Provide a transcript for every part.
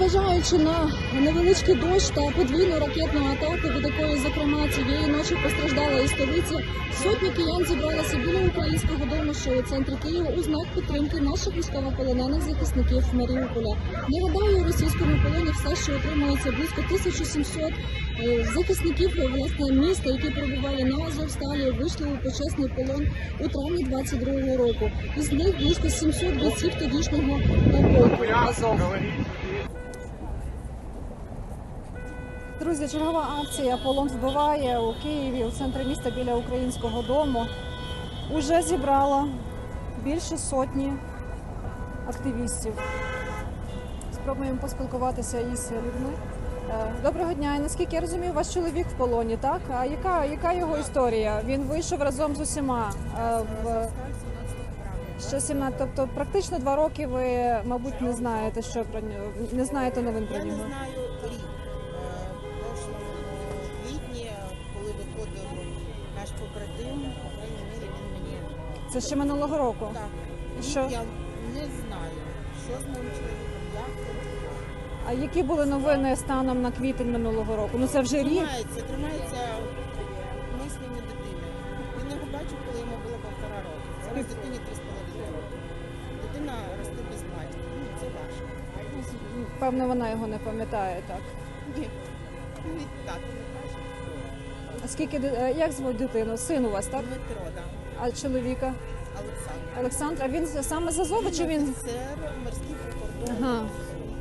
Незважаючи на невеличкий дощ та подвійну ракетну атаку, від якої, зокрема, цієї ночі постраждала і столиця, сотні киян зібралися біля українського дому, що у центрі Києва у знак підтримки наших військовополонених захисників Маріуполя. Нагадаю, у російському полоні все, що отримується близько 1700 е, захисників власне міста, які перебували на Азовсталі, вийшли у почесний полон у травні 22-го року. Із них близько 700 бійців тодішнього полку Друзі, чергова акція Полон вбиває у Києві у центрі міста біля українського дому. Уже зібрала більше сотні активістів. Спробуємо поспілкуватися із людьми. Е, Доброго дня. І наскільки я розумію, ваш чоловік в полоні, так? А яка, яка його історія? Він вийшов разом з усіма е, в ще 17, тобто практично два роки ви, мабуть, не знаєте, що про нього, не знаєте новин про Я не нього. Наш побратим, по крайній мірі він мені Це ще минулого року. так. І що? Я не знаю, що з моїм чоловіком, як це. А які були новини станом на квітень минулого року? Ну це вже рік. Тримається, тримається мислення дитини. Він його бачив, коли йому було півтора року. Зараз дитині три з половиною роки. Дитина росте без батька. Ну, це важко. Певно, вона його не пам'ятає так. Ні. Ні, так, не каже. Скільки ди- е, як звуть дитину? Син у вас, так? Дмитро, да. А чоловіка? Олександр. Олександр, а він саме з Азова чи він? офіцер морських прикордонів. Ага.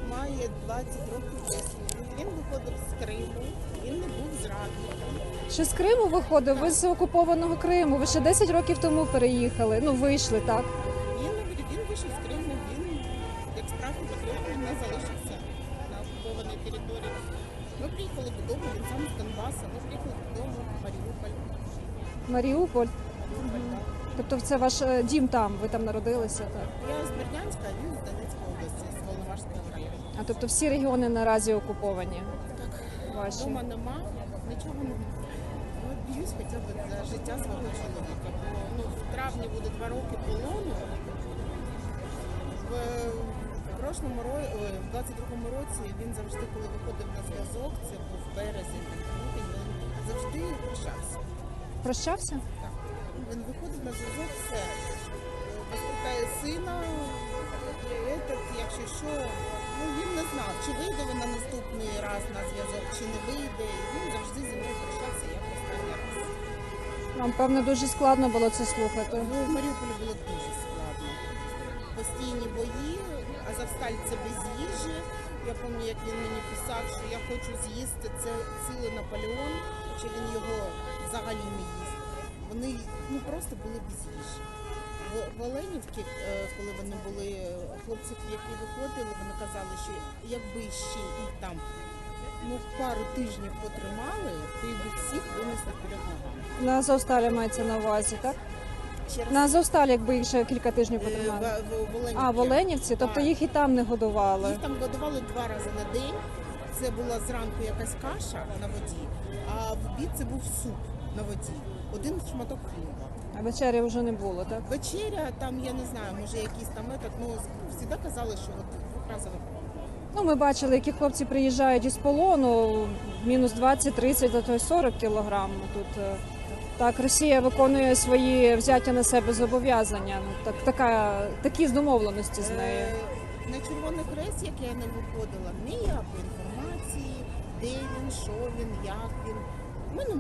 Має 20 років досвіду. Він виходив з Криму, він не був зрадником. Ще з Криму виходив, ви з окупованого Криму. Ви ще 10 років тому переїхали. Ну, вийшли, так? Він, він вийшов з Криму, він, як справді патріот, не залишився на окупованій території. Ми приїхали додому, він сам з Донбаса, ми приїхали додому в Маріуполь. Маріуполь. Тобто це ваш е, дім там, ви там народилися, так? Я з Бердянська, а він з Донецької області, з Волноварського району. А тобто всі регіони наразі окуповані. Так, Ваші. Дома нема, нічого не ну, б'юсь хоча б за життя свого чоловіка. Бо ну, в травні буде два роки полону. В прошлому ро- в 22-му році він завжди, коли виходив на зв'язок, це був березень, грудень, він завжди прощався. Прощався? Так. Він виходив на зв'язок, все. Викликає сина, і этот, якщо що, ну він не знав, чи вийде він на наступний раз на зв'язок, чи не вийде. Він завжди зі мною прощався, як останній раз. Вам певно дуже складно було це слухати. Ну, в Маріуполі було дуже складно. Постійні бої, Азовсталь це без їжі. Я пам'ятаю, як він мені писав, що я хочу з'їсти це цілий Наполеон, чи він його взагалі не їсть. Вони ну, просто були без їжі. В, Оленівці, е, коли вони були хлопців, які виходили, вони казали, що якби ще їх там ну, пару тижнів потримали, то би всіх винесли перед ногами. На Азовсталі мається на увазі, так? На Азовсталі, якби їх ще кілька тижнів Е, потримали. в- в- в Оленівці. А, в Оленівці, тобто їх і там не годували. Їх там годували два рази на день. Це була зранку якась каша на воді, а в обід це був суп на воді. Один шматок хліба. А вечері вже не було, так? Вечеря, там я не знаю, може якийсь там метод, ну завжди казали, що от двохразове. Ну, ми бачили, які хлопці приїжджають із полону, мінус 20, 30, а то й 40 кілограм. Тут е, так Росія виконує свої взяття на себе зобов'язання. Ну так така такі ж домовленості з нею. Е, На Червоний Хрест, як я не виходила, ніякої інформації, де він, що він, як він. Ми не,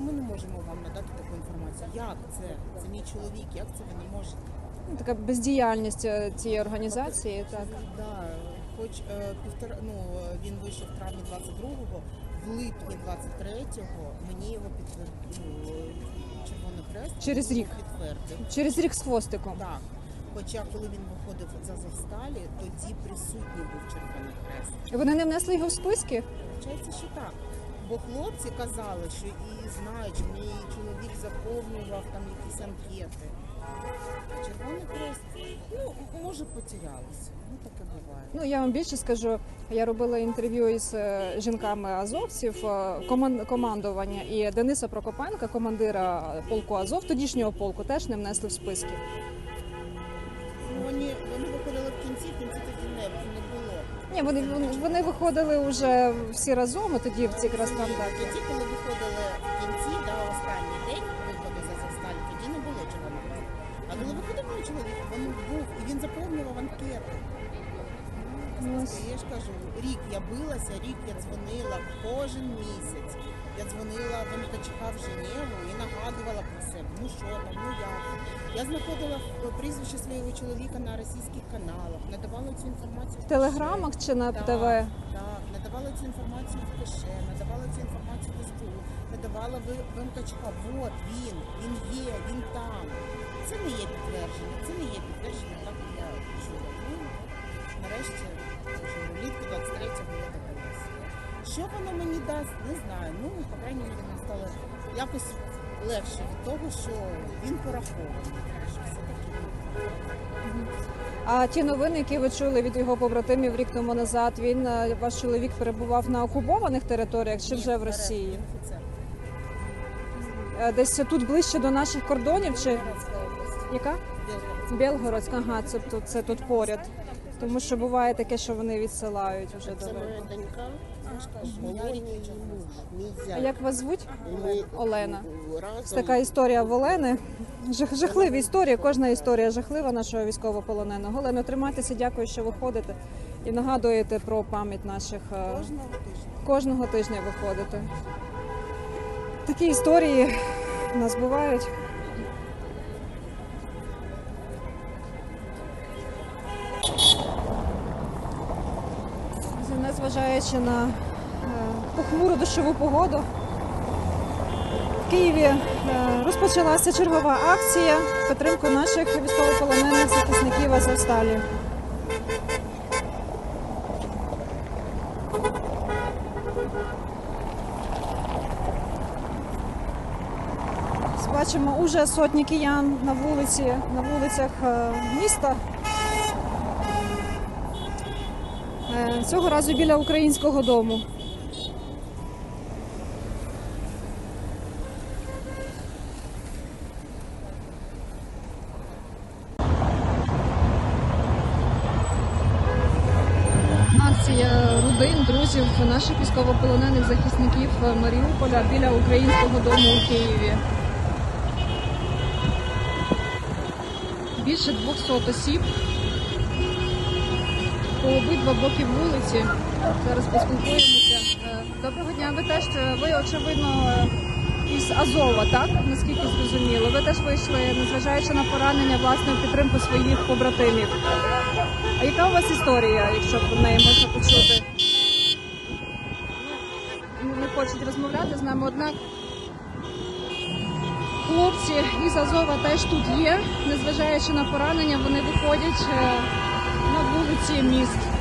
ми не можемо вам надати таку інформацію. Як це? Це мій чоловік, як це ви не можете? Ну, Така бездіяльність е, цієї організації. Так Да, хоч е, півтора, ну е, він вийшов в травні 22-го, в липні 23-го мені його підтвердив ну, Червоний Хрест Через рік. підтвердив. через рік з хвостиком. Так. Хоча коли він виходив з Азовсталі, тоді присутній був Червоний Хрест. Вони не внесли його в списки. Виходить, що так. Бо хлопці казали, що і знають, що мій чоловік заповнював там якісь анкети. Червоний Хрест, ну, може, потерялися. Ну, таке буває. Ну я вам більше скажу. Я робила інтерв'ю із е, жінками азовців е, коман- командування і Дениса Прокопенка, командира полку Азов, тодішнього полку, теж не внесли в списки. Ну, Вони, вони виходили в кінці, в кінці тоді не, не було. Ні, вони, вони, вони виходили вже всі разом, а тоді в ці якраз там так. Тоді, коли виходили в кінці, да, чоловік, він був і він заповнював анкету. Ну. Я ж кажу, рік я билася, рік я дзвонила кожен місяць. Я дзвонила в МКЧК в Женеву і нагадувала про себе, ну що там, ну як. Я знаходила е, прізвище свого чоловіка на російських каналах, надавала цю інформацію В телеграмах чи на Так, ТВ? Так, надавала цю інформацію в КШ, надавала цю інформацію в СБУ, надавала в, в МКЧК. От він, він є, він там. Це не є підтвердження, це не є підтвердження, так я чула. Ну, нарешті, влітку 23-го я добилася. Що воно мені дасть, не знаю. Ну, по крайній мірі, мені стало якось легше від того, що він порахований. Що все-таки А ті новини, які ви чули від його побратимів рік тому назад, він е, ваш чоловік перебував на окупованих територіях чи вже в Росії? Офіцер. Е, Десь тут ближче до наших кордонів чи Білгородська область. яка? Білгородська. Ага, це тут це тут поряд. Тому що буває таке, що вони відсилають вже Це до. моя донька, муж, мій А зять. як вас звуть? І ми Олена. разом така історія в Олени. Жах, жахливі історії. Кожна історія жахлива нашого військовополоненого. Олено, тримайтеся, дякую, що виходите і нагадуєте про пам'ять наших е, Кожного тижня. кожного тижня виходите. Такі історії у нас бувають. Незважаючи на е, похмуру дощову погоду, в Києві е, розпочалася чергова акція в підтримку наших військовополонених захисників Азовсталі. Бачимо уже сотні киян на вулиці, на вулицях е, міста. Е, Цього разу біля українського дому. Акція родин, друзів наших військовополонених захисників Маріуполя біля українського дому у Києві. Більше 200 осіб по обидва боки вулиці. Зараз поспілкуємося. Е, Доброго дня. Ви теж е, ви очевидно е, із Азова, так наскільки зрозуміло. Ви теж вийшли, незважаючи на поранення, власне, в підтримку своїх побратимів. А яка у вас історія, якщо про неї можна почути? Ну, Не хочуть розмовляти з нами, однак хлопці із Азова теж тут є. Незважаючи на поранення, вони виходять вулиці міст.